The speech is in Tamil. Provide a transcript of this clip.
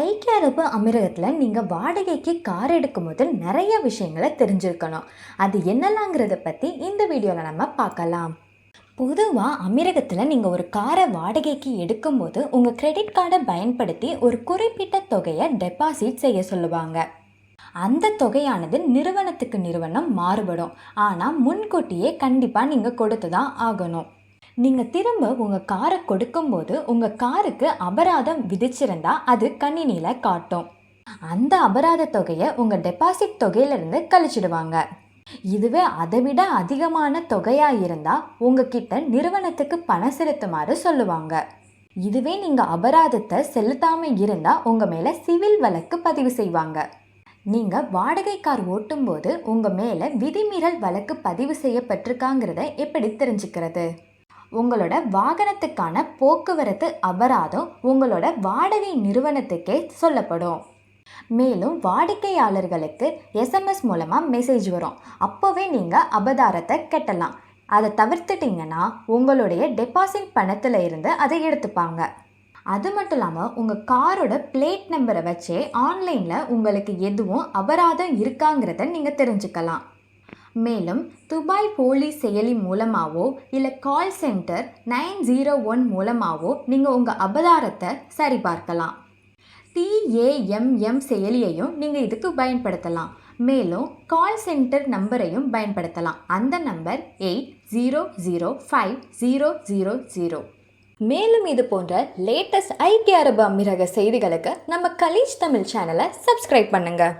ஐக்கிய அரபு அமீரகத்தில் நீங்கள் வாடகைக்கு கார் எடுக்கும்போது நிறைய விஷயங்களை தெரிஞ்சிருக்கணும். அது என்னலாங்கிறத பற்றி இந்த வீடியோவில் நம்ம பார்க்கலாம். பொதுவாக அமீரகத்தில் நீங்கள் ஒரு காரை வாடகைக்கு எடுக்கும்போது உங்கள் கிரெடிட் கார்டை பயன்படுத்தி ஒரு குறிப்பிட்ட தொகையை டெபாசிட் செய்ய சொல்லுவாங்க. அந்த தொகையானது நிறுவனத்துக்கு நிறுவனம் மாறுபடும். ஆனால் முன்கூட்டியே கண்டிப்பாக நீங்கள் கொடுத்து தான் ஆகணும். நீங்கள் திரும்ப உங்கள் காரை கொடுக்கும்போது உங்கள் காருக்கு அபராதம் விதிச்சிருந்தா அது கணினியில் காட்டும். அந்த அபராத தொகையை உங்கள் டெபாசிட் தொகையிலிருந்து கழிச்சிடுவாங்க. இதுவே அதை விட அதிகமான தொகையாக இருந்தால் உங்ககிட்ட நிறுவனத்துக்கு பணம் செலுத்துமாறு சொல்லுவாங்க. இதுவே நீங்கள் அபராதத்தை செலுத்தாமல் இருந்தால் உங்கள் மேலே சிவில் வழக்கு பதிவு செய்வாங்க. நீங்கள் வாடகை கார் ஓட்டும்போது உங்கள் மேலே விதிமீறல் வழக்கு பதிவு செய்யப்பட்டிருக்காங்கிறத எப்படி தெரிஞ்சுக்கிறது? உங்களோட வாகனத்துக்கான போக்குவரத்து அபராதம் உங்களோட வாடகை நிறுவனத்துக்கே சொல்லப்படும். மேலும் வாடிக்கையாளர்களுக்கு எஸ்எம்எஸ் மூலமாக மெசேஜ் வரும். அப்போவே நீங்கள் அபதாரத்தை கட்டலாம். அதை தவிர்த்துட்டிங்கன்னா உங்களுடைய டெபாசிட் பணத்தில் இருந்து அதை எடுத்துப்பாங்க. அது மட்டும் இல்லாமல் உங்கள் காரோட பிளேட் நம்பரை வச்சே ஆன்லைனில் உங்களுக்கு எதுவும் அபராதம் இருக்காங்கிறத நீங்கள் தெரிஞ்சுக்கலாம். மேலும் துபாய் போலீஸ் செயலி மூலமாகவோ இல்லை call centre nine zero one மூலமாகவோ நீங்கள் உங்கள் அபதாரத்தை சரிபார்க்கலாம். டிஏஎம்எம் செயலியையும் நீங்கள் இதுக்கு பயன்படுத்தலாம். மேலும் கால் சென்டர் நம்பரையும் பயன்படுத்தலாம். அந்த number eight zero zero five zero zero zero. மேலும் இது போன்ற லேட்டஸ்ட் ஐக்கிய அரபு அமீரக செய்திகளுக்கு நம்ம கலீஜ் தமிழ் சேனலை சப்ஸ்கிரைப் பண்ணுங்கள்